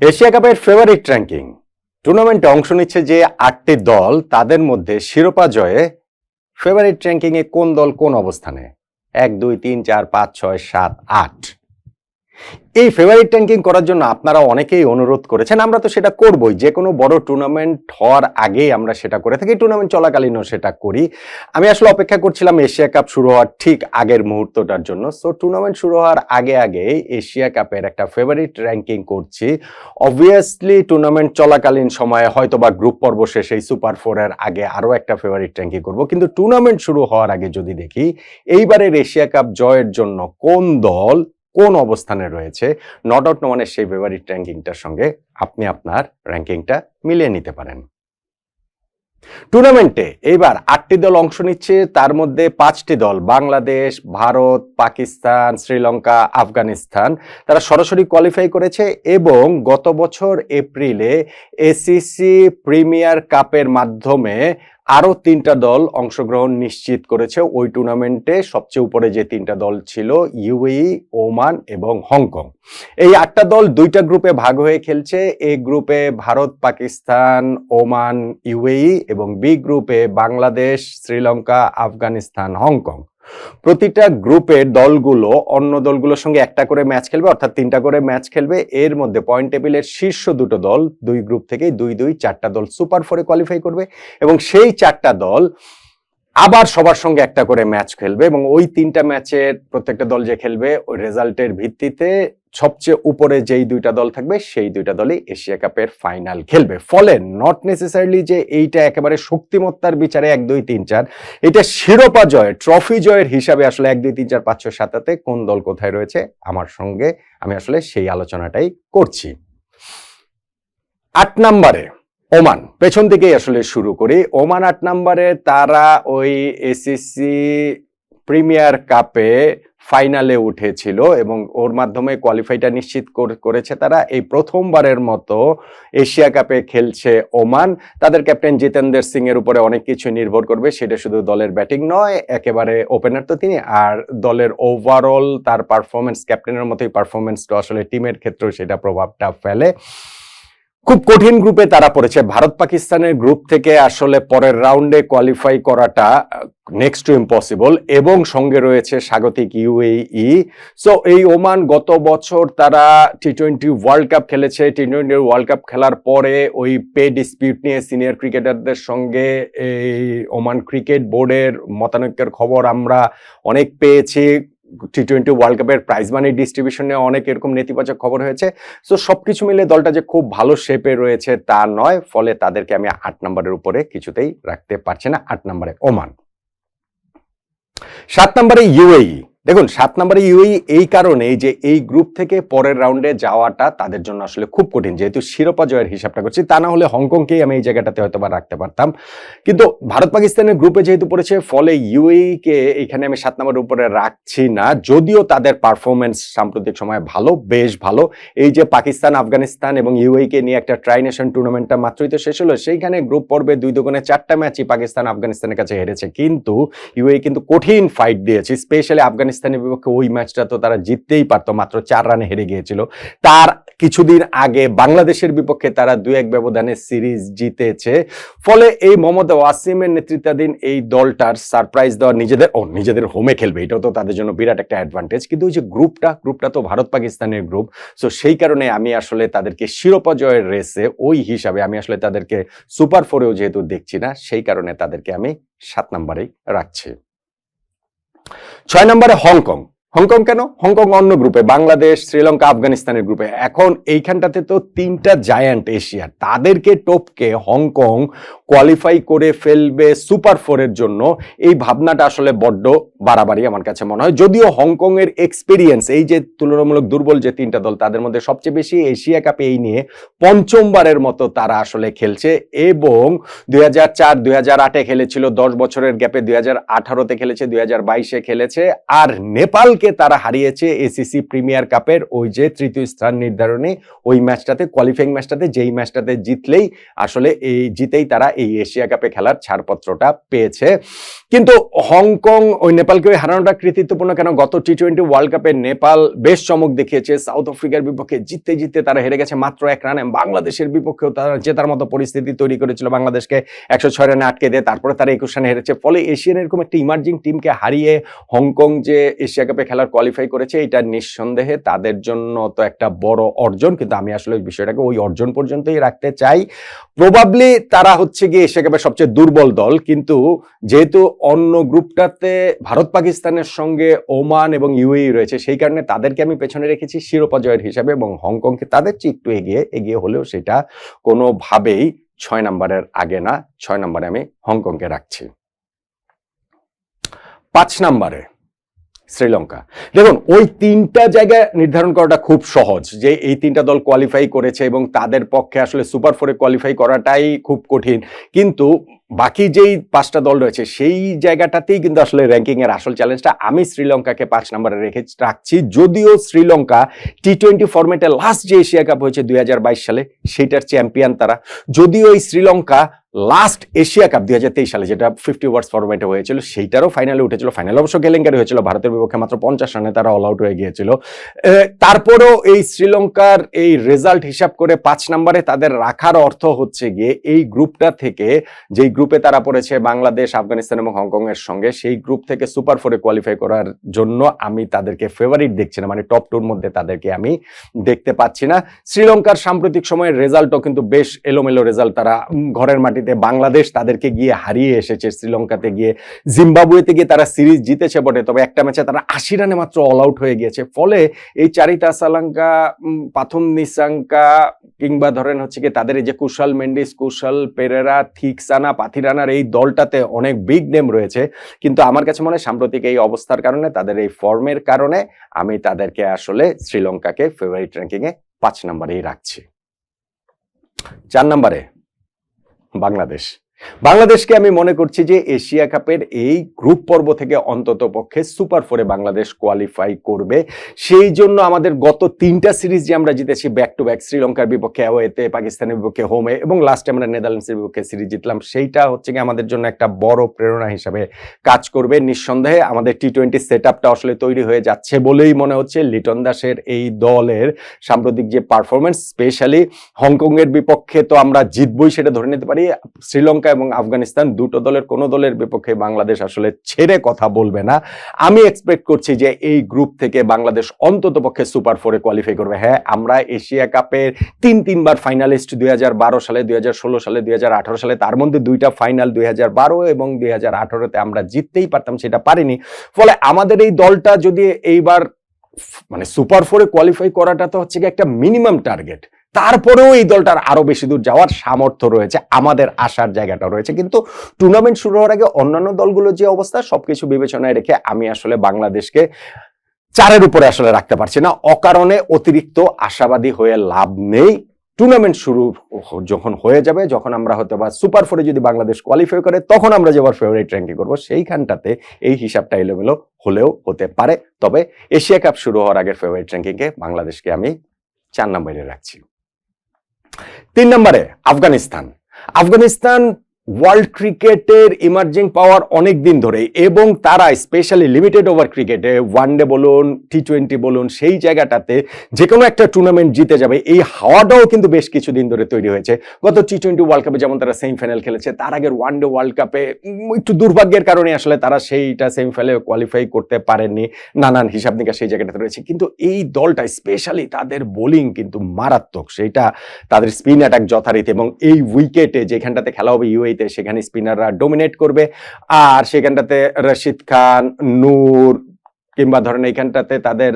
Asia কাপের favourite ranking টুর্নামেন্টে অংশ নিচ্ছে যে আটটি দল, তাদের মধ্যে শিরোপা জয়ে ফেভারিট র্যাঙ্কিংয়ে কোন দল কোন অবস্থানে? এক, দুই, তিন, চার, পাঁচ, ছয়, সাত, আট। এই ফেভারিট ট্যাঙ্কিং করার জন্য আপনারা অনেকেই অনুরোধ করেছেন, আমরা তো সেটা করবই। যে কোনো বড় টুর্নামেন্ট হওয়ার আগেই আমরা সেটা করে থাকি টুর্নামেন্ট চলাকালীনও সেটা করি। আমি আসলে অপেক্ষা করছিলাম এশিয়া কাপ শুরু হওয়ার ঠিক আগের মুহূর্তটার জন্য। সো টুর্নামেন্ট শুরু হওয়ার আগে আগে এশিয়া কাপের একটা ফেভারিট র্যাঙ্কিং করছি। অবভিয়াসলি টুর্নামেন্ট চলাকালীন সময়ে হয়তো বা গ্রুপ পর্ব শেষে সুপার ফোরের আগে আরও একটা ফেভারিট র্যাঙ্কিং করব। কিন্তু টুর্নামেন্ট শুরু হওয়ার আগে যদি দেখি, এইবারের এশিয়া কাপ জয়ের জন্য কোন দল কোন অবস্থানে রয়েছে, নট আউট নোয়ানের সেই ফেভারিট র্যাঙ্কিংটার সঙ্গে আপনি আপনার র্যাঙ্কিংটা মিলিয়ে নিতে পারেন। টুর্নামেন্টে এইবার আটটি দল অংশ নিচ্ছে, তার মধ্যে পাঁচটি দল বাংলাদেশ, ভারত, পাকিস্তান, শ্রীলঙ্কা, আফগানিস্তান, তারা সরাসরি কোয়ালিফাই করেছে এবং গত বছর এপ্রিলে এসিসি প্রিমিয়ার কাপের মাধ্যমে আরও তিনটা দল অংশগ্রহণ নিশ্চিত করেছে। ওই টুর্নামেন্টে সবচেয়ে উপরে যে তিনটা দল ছিল, ইউএই, ওমান এবং হংকং। এই আটটা দল দুইটা গ্রুপে ভাগ হয়ে খেলছে। এ গ্রুপে ভারত, পাকিস্তান, ওমান, ইউএই এবং বি গ্রুপে বাংলাদেশ, শ্রীলঙ্কা, আফগানিস্তান, হংকং। প্রতিটা গ্রুপের দলগুলো অন্য দলগুলোর সঙ্গে একটা করে ম্যাচ খেলবে, অর্থাৎ তিনটা করে ম্যাচ খেলবে। এর মধ্যে পয়েন্ট টেবিলের শীর্ষ দুটো দল দুই গ্রুপ থেকে দুই দুই চারটা দল সুপার ফোরে কোয়ালিফাই করবে এবং সেই চারটা দল আবার সবার সঙ্গে একটা করে ম্যাচ খেলবে এবং ওই তিনটা ম্যাচের প্রত্যেকটা দল যে খেলবে, ওই রেজাল্টের ভিত্তিতে সবচেয়ে উপরে যেই দুইটা দল থাকবে, সেই দুইটা দলই এশিয়া কাপের ফাইনাল খেলবে। ফলে নট নেসেসারিলি যে এইটা একেবারে শক্তিমত্তার বিচারে এক, দুই, তিন, চার, এটা শিরোপা জয় ট্রফি জয়ের হিসাবে আসলে এক, দুই, তিন, চার, পাঁচ, ছয় সাতাতে কোন দল কোথায় রয়েছে? আমার সঙ্গে আমি আসলে সেই আলোচনাটাই করছি। আট নম্বরে ওমান, পেছন থেকেই আসলে শুরু করি। ওমান আট নম্বরে তারা ওই এসিসি প্রিমিয়ার কাপে ফাইনালে উঠেছিল এবং ওর মাধ্যমে কোয়ালিফাইটা নিশ্চিত কর- করেছে তারা। এই প্রথমবারের মতো এশিয়া কাপে খেলছে ওমান। তাদের ক্যাপ্টেন জিতেন্দ্র সিং এর উপরে অনেক কিছু নির্ভর করবে, সেটা শুধু দলের ব্যাটিং নয়, একেবারে ওপেনার তো তিনি। আর দলের ওভারঅল তার পারফরমেন্স ক্যাপ্টেনের মতোই পারফরমেন্সটা আসলে টিমের ক্ষেত্রেও সেটা প্রভাবটা ফেলে। খুব কঠিন গ্রুপে তারা পড়েছে। ভারত পাকিস্তানের গ্রুপ থেকে আসলে পরের রাউন্ডে কোয়ালিফাই করাটা নেক্সট টু ইম্পসিবল এবং সঙ্গে রয়েছে স্বাগতিক ইউএই সো এই ওমান গত বছর তারা টি টোয়েন্টি ওয়ার্ল্ড কাপ খেলেছে। টি টোয়েন্টি ওয়ার্ল্ড কাপ খেলার পরে ওই পে ডিসপিউট নিয়ে সিনিয়র ক্রিকেটারদের সঙ্গে এই ওমান ক্রিকেট বোর্ডের মতানৈক্যের খবর আমরা অনেক পেয়েছি। টি টোয়েন্টি ওয়ার্ল্ড কাপের প্রাইজ মানি ডিস্ট্রিবিউশনে অনেক এরকম নেতিবাচক খবর হয়েছে। সো সব কিছু মিলে দলটা যে খুব ভালো শেপে রয়েছে তা নয়, ফলে তাদেরকে আমি আট নম্বরের উপরে কিছুতেই রাখতে পারছি না, আট নম্বরে ওমান। সাত নম্বরে ইউএই দেখুন, সাত নম্বরে ইউএই এই কারণে যে এই গ্রুপ থেকে পরের রাউন্ডে যাওয়াটা তাদের জন্য আসলে খুব কঠিন। যেহেতু শিরোপা জয়ের হিসাবটা করছি, তা না হলে হংকংকেই আমি এই জায়গাটাতে হয়তো বা রাখতে পারতাম। কিন্তু ভারত পাকিস্তানের গ্রুপে যেহেতু পড়েছে, ফলে ইউএই কে এখানে আমি সাত নম্বরের উপরে রাখছি না। যদিও তাদের পারফরমেন্স সাম্প্রতিক সময়ে ভালো, বেশ ভালো। এই যে পাকিস্তান, আফগানিস্তান এবং ইউএই কে নিয়ে একটা ট্রাই নেশন টুর্নামেন্টটা মাত্রই তো শেষ হলো, সেইখানে গ্রুপ পর্বে দুই দোকানে চারটা ম্যাচই পাকিস্তান, আফগানিস্তানের কাছে হেরেছে। কিন্তু ইউএই কিন্তু কঠিন ফাইট দিয়েছে। স্পেশালি আফগানিস্তানের বিপক্ষে ওই ম্যাচটা তো তারা জিততেই পারতো, মাত্র চার রানে হেরে গিয়েছিল। তার কিছুদিন আগে বাংলাদেশের বিপক্ষে তারা দু এক ব্যবধানে সিরিজ জিতেছে। ফলে এই মোহাম্মদ ওয়াসিমের নেতৃত্বাধীন এই দলটার সারপ্রাইজ দেওয়া নিজেদের, ও নিজেদের হোমে খেলবে, এটাও তো তাদের জন্য বিরাট একটা অ্যাডভান্টেজ কিন্তু ওই যে গ্রুপটা গ্রুপটা তো ভারত পাকিস্তানের গ্রুপ সো সেই কারণে আমি আসলে তাদেরকে শিরোপা জয়ের রেসে ওই হিসাবে আমি আসলে তাদেরকে সুপার ফোরেও যেহেতু দেখছি না, সেই কারণে তাদেরকে আমি সাত নম্বরেই রাখছি। ছয় নম্বরে হংকং। হংকং কেন? হংকং অন্য গ্রুপে, বাংলাদেশ, শ্রীলঙ্কা, আফগানিস্তানের গ্রুপে। এখন এইখানটাতে তো তিনটা জায়ান্ট এশিয়ার তাদেরকে টপকে হংকং কোয়ালিফাই করে ফেলবে সুপার ফোরের জন্য। এই ভাবনাটা আসলে বড্ড বাড়াবাড়ি আমার কাছে মনে হয়। যদিও হংকং এর এক্সপিরিয়েন্স এই যে তুলনামূলক দুর্বল যে তিনটা দল, তাদের মধ্যে সবচেয়ে বেশি এশিয়া কাপে এই নিয়ে পঞ্চমবারের মতো তারা আসলে খেলছে এবং দুই হাজার চার, দুই হাজার আটে খেলেছিল, দশ বছরের গ্যাপে দুই হাজার আঠারোতে খেলেছে, দুই হাজার বাইশে খেলেছে। আর নেপালকে নেপালকে তারা হারিয়েছে এসিসি প্রিমিয়ার কাপের ওই যে তৃতীয় স্থান নির্ধারণী ওই ম্যাচটাতে কোয়ালিফাইং ম্যাচটাতে, যেই ম্যাচটাতে জিতলেই আসলে এই, জিতেই তারা এই এশিয়া কাপে খেলার ছাড়পত্রটা পেয়েছে। কিন্তু হংকং ওই নেপালকে ওই হারানোটা কৃতিত্বপূর্ণ কেন? গত টি টোয়েন্টি ওয়ার্ল্ড কাপে নেপাল বেশ চমক দেখিয়েছে। সাউথ আফ্রিকার বিপক্ষে জিততে জিততে তারা হেরে গেছে মাত্র এক রানে বাংলাদেশের বিপক্ষেও তারা জেতার মতো পরিস্থিতি তৈরি করেছিল বাংলাদেশকে একশো ছয় রানে আটকে দিয়ে। তারপরে তারা একুশ রানে হেরেছে। ফলে এশিয়ান এরকম একটা ইমার্জিং টিমকে হারিয়ে হংকং যে এশিয়া কাপে খেলার কোয়ালিফাই করেছে, এটা নিঃসন্দেহে তাদের জন্য তো একটা বড় অর্জন। কিন্তু আমি আসলে ওই বিষয়টাকে ওই অর্জন পর্যন্তই রাখতে চাই। প্রবাবলি তারা হচ্ছে গিয়ে এশিয়া কাপের সবচেয়ে দুর্বল দল। কিন্তু যেহেতু অন্য গ্রুপটাতে ভারত পাকিস্তানের সঙ্গে ওমান এবং ইউএই রয়েছে, সেই কারণে তাদেরকে আমি পেছনে রেখেছি শিরোপা জয়ের হিসাবে এবং হংকংকে তাদের চেয়ে একটু এগিয়ে এগিয়ে হলেও সেটা কোনোভাবেই ছয় নম্বরের আগে না। ছয় নম্বরে আমি হংকংকে রাখছি। পাঁচ নম্বরে শ্রীলঙ্কা। দেখুন, ওই তিনটা জায়গা নির্ধারণ করাটা খুব সহজ যে এই তিনটা দল কোয়ালিফাই করেছে এবং তাদের পক্ষে আসলে সুপার ফোরে কোয়ালিফাই করাটাই খুব কঠিন। কিন্তু বাকি যেই পাঁচটা দল রয়েছে, সেই জায়গাটাতেই কিন্তু আসলে র্যাঙ্কিংয়ের আসল চ্যালেঞ্জটা আমি শ্রীলঙ্কাকে পাঁচ নম্বরে রেখে রাখছি। যদিও শ্রীলঙ্কা টি টোয়েন্টি ফর্মেটে লাস্ট যে এশিয়া কাপ হয়েছে দুই হাজার বাইশ সালে সেইটার চ্যাম্পিয়ন তারা। যদিও এই শ্রীলঙ্কা লাস্ট এশিয়া কাপ দুই হাজার তেইশ সালে যেটা ফিফটি ওয়ার্স ফরম্যাটে হয়েছিল, সেইটারও ফাইনালে উঠেছিল। ফাইনাল অবশ্য কেলেঙ্কারি হয়েছিল, ভারতের বিপক্ষে মাত্র পঞ্চাশ রানে তারা অল আউট হয়ে গিয়েছিল। তারপরেও এই শ্রীলঙ্কার এই রেজাল্ট হিসাব করে পাঁচ নম্বরে তাদের রাখার অর্থ হচ্ছে গিয়ে এই গ্রুপটা থেকে, যেই গ্রুপে তারা পড়েছে বাংলাদেশ, আফগানিস্তান এবং হংকং এর সঙ্গে, সেই গ্রুপ থেকে সুপার ফোরে কোয়ালিফাই করার জন্য আমি তাদেরকে ফেভারিট দেখছি না। মানে টপ টুর মধ্যে তাদেরকে আমি দেখতে পাচ্ছি না। শ্রীলঙ্কার সাম্প্রতিক সময়ের রেজাল্টও কিন্তু বেশ এলোমেলো রেজাল্ট তারা ঘরের ঘরের মাটিতে বাংলাদেশ তাদেরকে গিয়ে হারিয়ে এসেছে, শ্রীলঙ্কাতে গিয়ে। জিম্বাবুয়েতে গিয়ে তারা সিরিজ জিতেছে বটে, তবে একটা ম্যাচে তারা আশি রানে মাত্র অল আউট হয়ে গিয়েছে। ফলে এই চারিতা সালাঙ্কা পাথম নিসাঙ্কা কিংবা ধরেন হচ্ছে কি তাদের এই যে কুশল মেন্ডিস, কুশল পেরেরা থিকসানা পাথিরানার এই দলটাতে অনেক বিগ নেম রয়েছে। কিন্তু আমার কাছে মনে হয় সাম্প্রতিক এই অবস্থার কারণে, তাদের এই ফর্মের কারণে আমি তাদেরকে আসলে শ্রীলঙ্কাকে ফেভারিট র্যাঙ্কিং এ পাঁচ নম্বরেই রাখছি। চার নম্বরে বাংলাদেশ। বাংলাদেশকে আমি মনে করছি যে এশিয়া কাপের এই গ্রুপ পর্ব থেকে অন্তত পক্ষে সুপার ফোরে বাংলাদেশ কোয়ালিফাই করবে। সেই জন্য আমাদের গত তিনটা সিরিজ যে আমরা জিতেছি ব্যাক টু ব্যাক শ্রীলঙ্কার বিপক্ষে অ্যাওয়েতে, পাকিস্তানের বিপক্ষে হোমে এবং লাস্টে আমরা নেদারল্যান্ডসের বিপক্ষে সিরিজ জিতলাম, সেইটা হচ্ছে কি আমাদের জন্য একটা বড় প্রেরণা হিসাবে কাজ করবে। নিঃসন্দেহে আমাদের টি টোয়েন্টি সেট আপটা আসলে তৈরি হয়ে যাচ্ছে বলেই মনে হচ্ছে লিটন দাসের এই দলের সাম্প্রতিক যে পারফরমেন্স স্পেশালি হংকংয়ের বিপক্ষে তো আমরা জিতবই সেটা ধরে নিতে পারি। শ্রীলঙ্কা এবং আফগানিস্তান দুটো দলের কোনো দলের বিপক্ষে বাংলাদেশ আসলে ছেড়ে কথা বলবে না। আমি এক্সপেক্ট করছি যে এই গ্রুপ থেকে বাংলাদেশ অন্তত পক্ষে সুপার ফোরে কোয়ালিফাই করবে। হ্যাঁ আমরা এশিয়া কাপের তিন তিনবার ফাইনালিস্ট দুই হাজার বারো সালে, দুই হাজার ষোলো সালে, দুই হাজার আঠারো সালে, তার মধ্যে দুইটা ফাইনাল দুই হাজার বারো এবং দুই আঠারোতে আমরা জিততেই পারতাম, সেটা পারিনি। ফলে আমাদের এই দলটা যদি এইবার মানে সুপার ফোরে কোয়ালিফাই করাটা তো হচ্ছে একটা মিনিমাম টার্গেট তারপরেও এই দলটার আরও বেশি দূর যাওয়ার সামর্থ্য রয়েছে। আমাদের আসার জায়গাটা রয়েছে। কিন্তু টুর্নামেন্ট শুরু হওয়ার আগে অন্যান্য দলগুলোর যে অবস্থা, সবকিছু বিবেচনায় রেখে আমি আসলে বাংলাদেশকে চারের উপরে আসলে রাখতে পারছি না। অকারণে অতিরিক্ত আশাবাদী হয়ে লাভ নেই। টুর্নামেন্ট শুরু যখন হয়ে যাবে, যখন আমরা হয়তো বা সুপার ফোরে যদি বাংলাদেশ কোয়ালিফাই করে, তখন আমরা যেবার ফেভারিট র্যাঙ্কিং করব, সেইখানটাতে এই হিসাবটা এলোমেলো হলেও হতে পারে। তবে এশিয়া কাপ শুরু হওয়ার আগের ফেভারিট র্যাঙ্কিংয়ে বাংলাদেশকে আমি চার নম্বরে রাখছি। তিন নম্বরে আফগানিস্তান। আফগানিস্তান ওয়ার্ল্ড ক্রিকেটের ইমার্জিং পাওয়ার অনেক দিন ধরে এবং তারা স্পেশালি লিমিটেড ওভার ক্রিকেটে ওয়ান ডে বলুন টি টোয়েন্টি বলুন, সেই জায়গাটাতে যে কোনো একটা টুর্নামেন্ট জিতে যাবে। এই হাওয়াটাও কিন্তু বেশ কিছুদিন ধরে তৈরি হয়েছে। গত টি টোয়েন্টি ওয়ার্ল্ড কাপে যেমন তারা সেমিফাইনাল খেলেছে, তার আগের ওয়ান ডে ওয়ার্ল্ড কাপে একটু দুর্ভাগ্যের কারণে আসলে তারা সেইটা সেমিফাইনালে কোয়ালিফাই করতে পারেননি। নানান হিসাব নিকাশ সেই জায়গাটাতে রয়েছে। কিন্তু এই দলটা স্পেশালি তাদের বোলিং কিন্তু মারাত্মক। সেইটা তাদের স্পিন অ্যাটাক যথারীতি এবং এই উইকেটে যেখানটাতে খেলা হবে ইউএইতে সেখানে স্পিনাররা ডোমিনেট করবে। আর সেখানটাতে রশিদ খান, নূর কিংবা ধরেন এইখানটাতে তাদের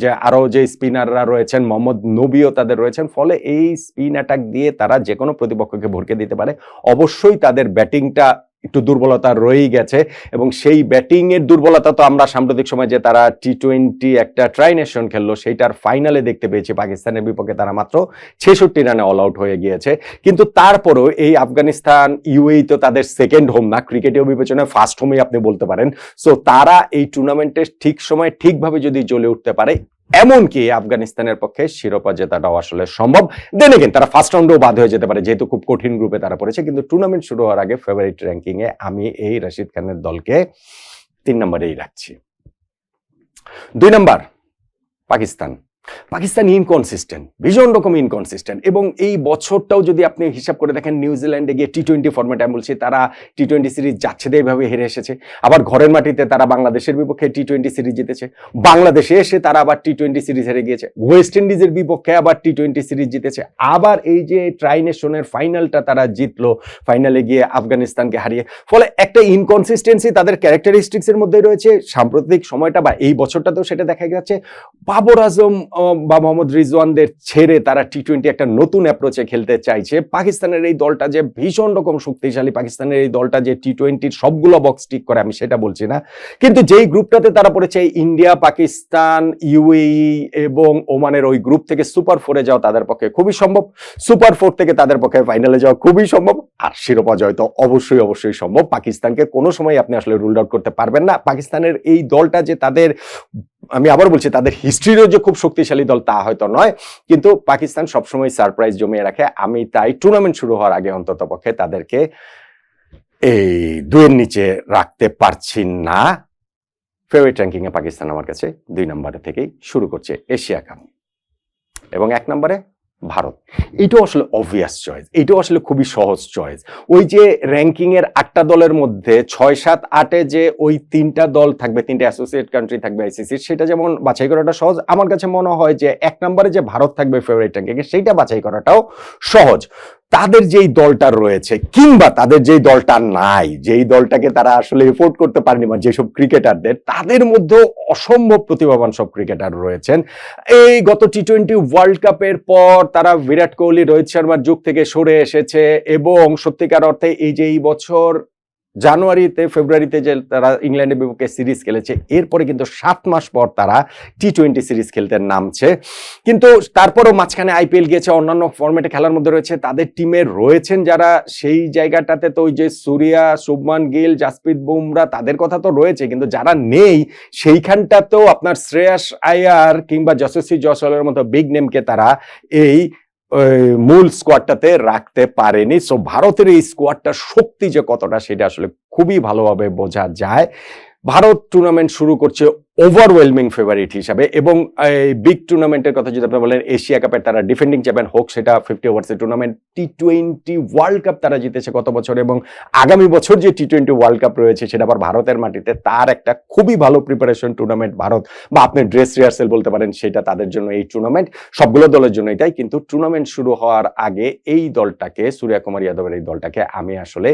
যে আরও যে স্পিনাররা রয়েছেন, মোহাম্মদ নবীও তাদের রয়েছেন, ফলে এই স্পিন অ্যাটাক দিয়ে তারা যে কোনো প্রতিপক্ষকে ভরকে দিতে পারে। অবশ্যই তাদের ব্যাটিংটা একটু দুর্বলতা রয়েই গেছে এবং সেই ব্যাটিং এর দুর্বলতা তো আমরা সাম্প্রতিক সময় যে তারা টি টোয়েন্টি একটা ট্রাইনেশন খেললো, সেইটার ফাইনালে দেখতে পেয়েছি পাকিস্তানের বিপক্ষে তারা মাত্র ছেষট্টি রানে অল আউট হয়ে গিয়েছে। কিন্তু তারপরও এই আফগানিস্তান ইউএই তো তাদের সেকেন্ড হোম না ক্রিকেটীয় বিবেচনায় ফার্স্ট হোমই আপনি বলতে পারেন। সো তারা এই টুর্নামেন্টের ঠিক সময় ঠিকভাবে যদি জ্বলে উঠতে পারে এমনকি আফগানিস্তানের পক্ষে শিরোপা জেতাটাও আসলে সম্ভব। দেন এগেন তারা ফার্স্ট রাউন্ডেও বাদ হয়ে যেতে পারে, যেহেতু খুব কঠিন গ্রুপে তারা পড়েছে। কিন্তু টুর্নামেন্ট শুরু হওয়ার আগে ফেভারিট র্যাঙ্কিংয়ে আমি এই রাশিদ খানের দলকে তিন নম্বরেই রাখছি। দুই নম্বর, পাকিস্তান। পাকিস্তান ইনকনসিস্টেন্ট ভীষণ রকম ইনকনসিস্টেন্ট এবং এই বছরটাও যদি আপনি হিসাব করে দেখেন নিউজিল্যান্ডে গিয়ে টি টোয়েন্টি ফর্মেট আমি বলছি তারা টি টোয়েন্টি সিরিজ যাচ্ছে এইভাবে হেরে এসেছে। আবার ঘরের মাটিতে তারা বাংলাদেশের বিপক্ষে টি টোয়েন্টি সিরিজ জিতেছে। বাংলাদেশে এসে তারা আবার টি টোয়েন্টি সিরিজ হেরে গিয়েছে। ওয়েস্ট ইন্ডিজের বিপক্ষে আবার টি টোয়েন্টি সিরিজ জিতেছে। আবার এই যে ট্রাইনেশনের ফাইনালটা তারা জিতলো ফাইনালে গিয়ে আফগানিস্তানকে হারিয়ে। ফলে একটা ইনকনসিস্টেন্সি তাদের ক্যারেক্টারিস্টিক্সের মধ্যে রয়েছে। সাম্প্রতিক সময়টা বা এই বছরটাতেও সেটা দেখা যাচ্ছে। বাবর আজম বা মোহাম্মদ রিজওয়ানদের ছেড়ে তারা টি টোয়েন্টি একটা নতুন অ্যাপ্রোচে খেলতে চাইছে। পাকিস্তানের এই দলটা যে ভীষণ রকম শক্তিশালী, পাকিস্তানের এই দলটা যে টি টোয়েন্টির সবগুলো বক্স টিক করে, আমি সেটা বলছি না। কিন্তু যেই গ্রুপটাতে তারা পড়েছে ইন্ডিয়া, পাকিস্তান ইউএই এবং ওমানের ওই গ্রুপ থেকে সুপার ফোরে যাওয়া তাদের পক্ষে খুবই সম্ভব। সুপার ফোর থেকে তাদের পক্ষে ফাইনালে যাওয়া খুবই সম্ভব। আর শিরোপা জয় তো অবশ্যই অবশ্যই সম্ভব। পাকিস্তানকে কোনো সময় আপনি আসলে রুল আউট করতে পারবেন না। পাকিস্তানের এই দলটা যে তাদের আমি আবার বলছি, তাদের হিস্ট্রিরও যে খুব শক্তিশালী দল তা হয়তো নয়, কিন্তু পাকিস্তান সবসময় সারপ্রাইজ জমিয়ে রাখে। আমি তাই টুর্নামেন্ট শুরু হওয়ার আগে অন্তত পক্ষে তাদেরকে এই দুয়ের নিচে রাখতে পারছি না। ফেভারিট র্যাঙ্কিং এ পাকিস্তান আমার কাছে দুই নম্বরে থেকেই শুরু করছে এশিয়া কাপ। এবং এক নম্বরে ভারত। এটাও আসলে অবভিয়াস চয়েস এটাও আসলে খুবই সহজ চয়েস ওই যে র্যাঙ্কিংয়ের আটটা দলের মধ্যে ছয় সাত আটে যে ওই তিনটা দল থাকবে তিনটা অ্যাসোসিয়েট কান্ট্রি থাকবে আইসিসি সেটা যেমন বাছাই করাটা সহজ। আমার কাছে মনে হয় যে এক নম্বরে যে ভারত থাকবে ফেভারিট র্যাঙ্কিং এ সেইটা বাছাই করাটাও সহজ। তাদের যেই দলটা রয়েছে, কিংবা তাদের যেই দলটা নাই, যেই দলটাকে তারা আসলে এফোর্ড করতে পারেনি বা যেসব ক্রিকেটারদের, তাদের মধ্যে অসম্ভব প্রতিভাবান সব ক্রিকেটার রয়েছেন। এই গত টি টোয়েন্টি ওয়ার্ল্ড কাপের পর তারা বিরাট কোহলি, রোহিত শর্মার যুগ থেকে সরে এসেছে এবং সত্যিকার অর্থে এই যে এই বছর জানুয়ারিতে, ফেব্রুয়ারিতে যে তারা ইংল্যান্ডের বিপক্ষে সিরিজ খেলেছে, এরপরে কিন্তু সাত মাস পর তারা টি টোয়েন্টি সিরিজ খেলতে নামছে। কিন্তু তারপরও মাঝখানে আইপিএল গিয়েছে, অন্যান্য ফর্মেটে খেলার মধ্যে রয়েছে, তাদের টিমে রয়েছেন যারা, সেই জায়গাটাতে তো ওই যে সুরিয়া, শুভমান গিল, জাসপ্রীত বুমরা, তাদের কথা তো রয়েছে, কিন্তু যারা নেই, সেইখানটাতেও আপনার শ্রেয়াস আয়ার কিংবা যশস্বী জয়সলের মতো বিগ নেমকে তারা এই মূল স্কোয়াডটাতে রাখতে পারেনি। সো ভারতের এই স্কোয়াডটার শক্তি যে কতটা, সেটা আসলে খুবই ভালোভাবে বোঝা যায়। ভারত টুর্নামেন্ট শুরু করছে ওভারওয়েলমিং ফেভারিট হিসাবে এবং এই বিগ টুর্নামেন্টের কথা যদি আপনি বলেন এশিয়া কাপের তারা ডিফেন্ডিং চ্যাম্পিয়ন হোক, সেটা fifty ওভার্সের tournament T twenty world cup তারা জিতেছে গত বছর এবং আগামী বছর যে টি টোয়েন্টি ওয়ার্ল্ড কাপ রয়েছে, সেটা আবার ভারতের মাটিতে তার একটা খুবই ভালো প্রিপারেশন টুর্নামেন্ট ভারত বা আপনি ড্রেস রিহার্সেল বলতে পারেন, সেটা তাদের জন্য এই টুর্নামেন্ট সবগুলো দলের জন্য এটাই, কিন্তু টুর্নামেন্ট শুরু হওয়ার আগে এই দলটাকে, সূর্যা কুমার যাদবের এই দলটাকে আমি আসলে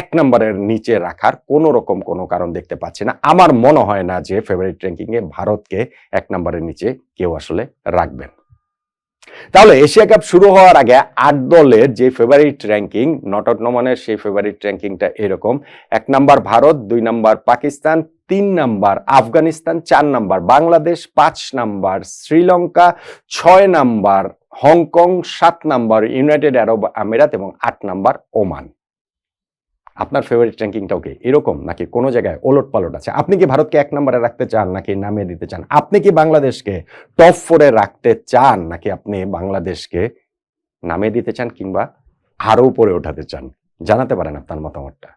এক নম্বরের নিচে রাখার কোনো রকম কোনো কারণ দেখতে পাচ্ছি না। আমার মনে হয় না যে ফেভারিট র্যাঙ্কিং এ ভারতকে এক নম্বরের নিচে কেউ আসলে রাখবেন। তাহলে এশিয়া কাপ শুরু হওয়ার আগে আট দলের যে ফেভারিট র্যাঙ্কিং নট নমানের সেই ফেভারিট র্যাঙ্কিংটা এরকম। এক নাম্বার ভারত, দুই নাম্বার পাকিস্তান, তিন নাম্বার আফগানিস্তান, চার নাম্বার বাংলাদেশ, পাঁচ নাম্বার শ্রীলঙ্কা, ছয় নাম্বার হংকং, সাত নাম্বার ইউনাইটেড আরব আমিরাত এবং আট নাম্বার ওমান। আপনার ফেভারিট র্যাঙ্কিংটাও কি? এরকম নাকি কোনো জায়গায় ওলট পালট আছে? আপনি কি ভারতকে এক নম্বরে রাখতে চান নাকি নামিয়ে দিতে চান? আপনি কি বাংলাদেশকে টপ ফোরে রাখতে চান নাকি আপনি বাংলাদেশকে নামিয়ে দিতে চান কিংবা আরও উপরে ওঠাতে চান? জানাতে পারেন আপনার মতামতটা।